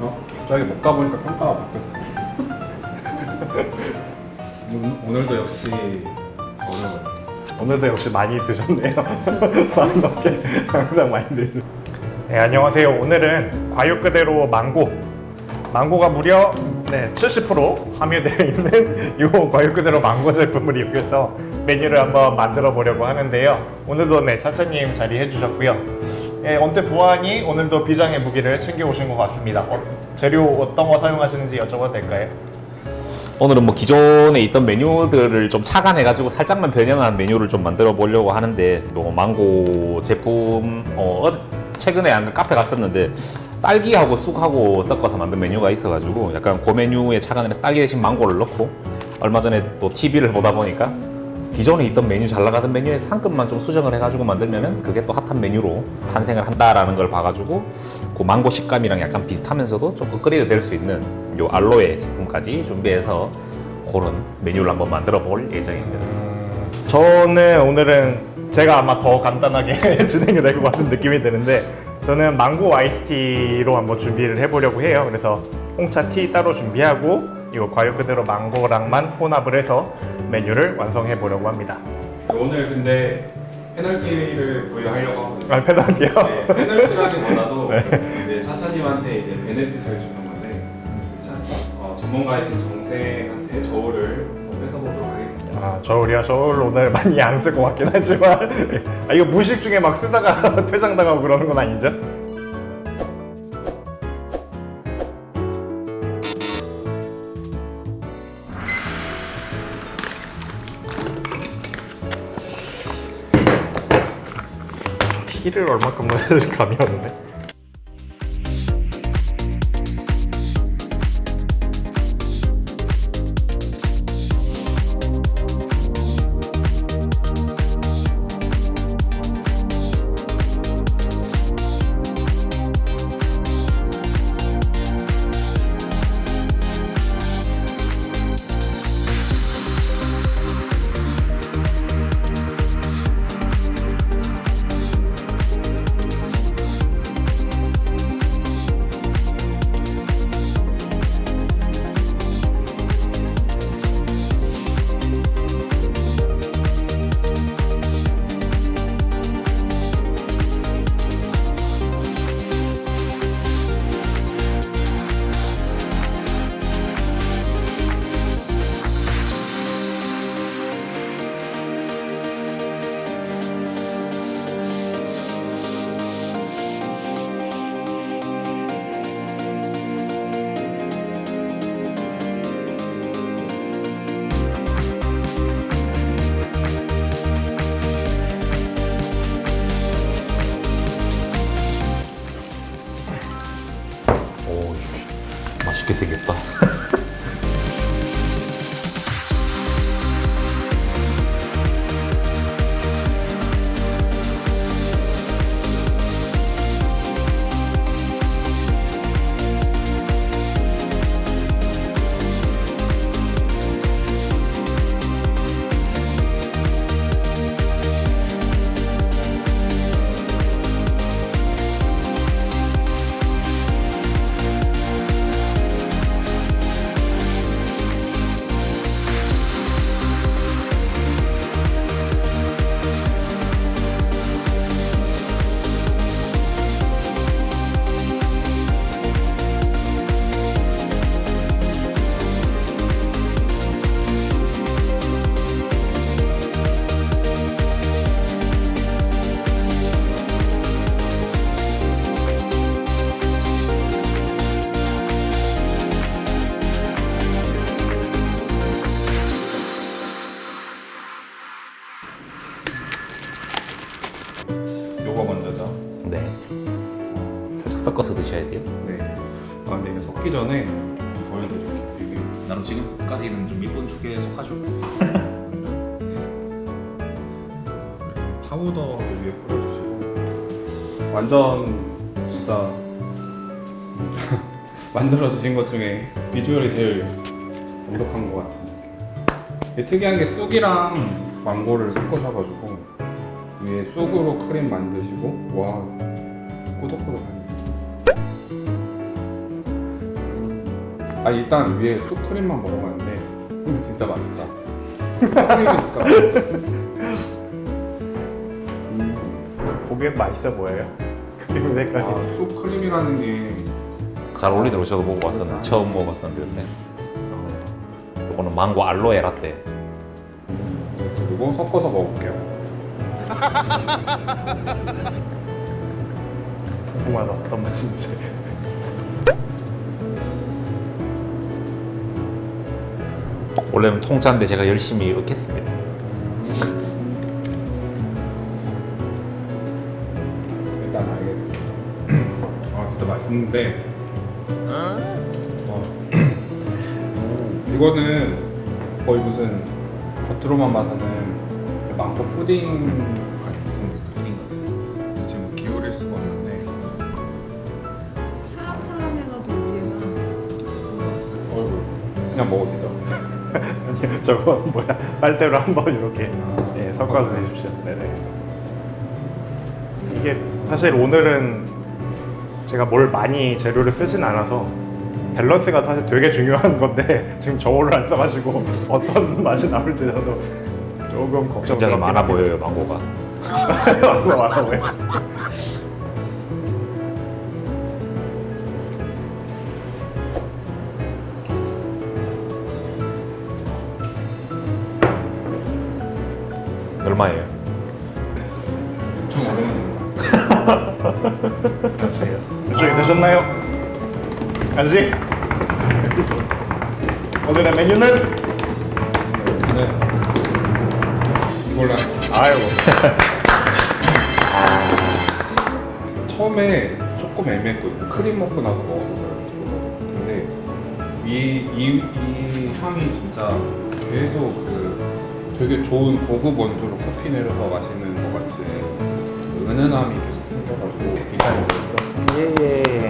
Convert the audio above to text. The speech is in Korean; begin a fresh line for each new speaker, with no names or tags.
어? 갑자기 못 가보니까 평가가 바뀌었어. 오늘- 오늘도 역시 어려워요.
오늘도 역시 많이 드셨네요. 만 넘게 항상 많이 드시네. 네, 안녕하세요. 오늘은 과육 그대로 망고. 망고가 무려 네, 70% 함유되어 있는 이 과육 그대로 망고 제품을 이용해서 메뉴를 한번 만들어 보려고 하는데요. 오늘도 네, 차차님 자리해 주셨고요. 예, 언뜻 보아하니 오늘도 비장의 무기를 챙겨 오신 것 같습니다. 어, 재료 어떤 거 사용하시는지 여쭤봐도 될까요?
오늘은 뭐 기존에 있던 메뉴들을 좀 착안해가지고 살짝만 변형한 메뉴를 좀 만들어 보려고 하는데 요 망고 제품 어 최근에 안 카페 갔었는데 딸기하고 쑥하고 섞어서 만든 메뉴가 있어가지고 약간 그 메뉴에 착안을 해서 딸기 대신 망고를 넣고 얼마 전에 또 TV를 보다 보니까 기존에 있던 메뉴 잘 나가던 메뉴에서 한 끗만 좀 수정을 해가지고 만들면은 그게 또 핫한 메뉴로 탄생을 한다라는 걸 봐가지고 그 망고 식감이랑 약간 비슷하면서도 좀 업그레이드 될수 있는 요 알로에 제품까지 준비해서 그런 메뉴를 한번 만들어 볼 예정입니다.
저는 오늘은 제가 아마 더 간단하게 진행이 될 것 같은 느낌이 드는데 저는 망고 아이스티로 한번 준비를 해보려고 해요. 그래서 홍차 티 따로 준비하고 이거 과육 그대로 망고랑만 혼합을 해서 메뉴를 완성해 보려고 합니다.
오늘 근데 페널티를 부여하려고 하거든요.
아, 페널티요?
네, 페널티라기보다도
네.
이제 차차님한테 이제 베네핏을 주는 건데 차, 어, 전문가이신 정쌤한테 저울을 뺏어보도록 하겠습니다.
아, 저울이야. 저울 오늘 많이 안 쓸 것 같긴 하지만 아, 이거 무식 중에 막 쓰다가 퇴장당하고 그러는 건 아니죠? 티를 얼마큼 넣어야 될지 감이 없네.
맛있게 생겼다.
요거 먼저죠.
네. 살짝 섞어서 드셔야 돼요.
네. 아 근데 이거 섞기 전에 보여드릴게요. 이게
나름 지금까지는 좀 이쁜 축에 속하죠.
파우더 위에 뿌려주시고 완전 진짜 만들어 주신 것 중에 비주얼이 제일 완벽한 것 같은 느낌. 특이한 게 쑥이랑 망고를 섞으셔가지고 위에 쑥으로 크림 만드시고 와 꾸덕꾸덕하네. 아 일단 위에 쑥 크림만 먹어봤는데 근데 진짜 맛있다. 쑥크림이 진짜 맛있다. 음,
보기엔 맛있어 보여요. 그리고 색깔이.
아, 쑥 크림이라는 게
잘 어울리더라고 저도 먹어봤었는데 처음 먹어봤었는데 어, 요거는 망고 알로에 라떼
그리고 섞어서 먹어볼게요.
궁금하다 어떤 맛인지.
원래는 통짜인데 제가 열심히 이렇게 했습니다
일단 알겠습니다. 아 진짜 맛있는데. 어. 이거는 거의 무슨 겉으로만 봐서는 망고 푸딩 같은 푸딩 같은. 지금 기울일 수가 없는데
사람 촬영해가지고 우리가
얼굴 그냥 먹어도.
아니 저거 뭐야 빨대로 한번 이렇게 예, 섞어서 내십시오. 네네. 이게 사실 오늘은 제가 뭘 많이 재료를 쓰진 않아서 밸런스가 사실 되게 중요한 건데 지금 저울을 안 써가지고 어떤 맛이 나올지 저도 조금 걱정.
굉장히 많아 보여요 망고가
망고 많아 보여.
얼마예요?
엄청 어려운
보세요. 이쪽에 드셨나요? 간식. 오늘의 메뉴는
이걸로
아이고
처음에 조금 애매했거든요. 크림 먹고 나서 먹어서 그래요. 근데 이, 이, 이 향이 진짜 계속 그 되게 좋은 고급 원두로 커피 내려서 마시는 것 같은 그 은은함이 계속 생겨가지고 기다리고
예예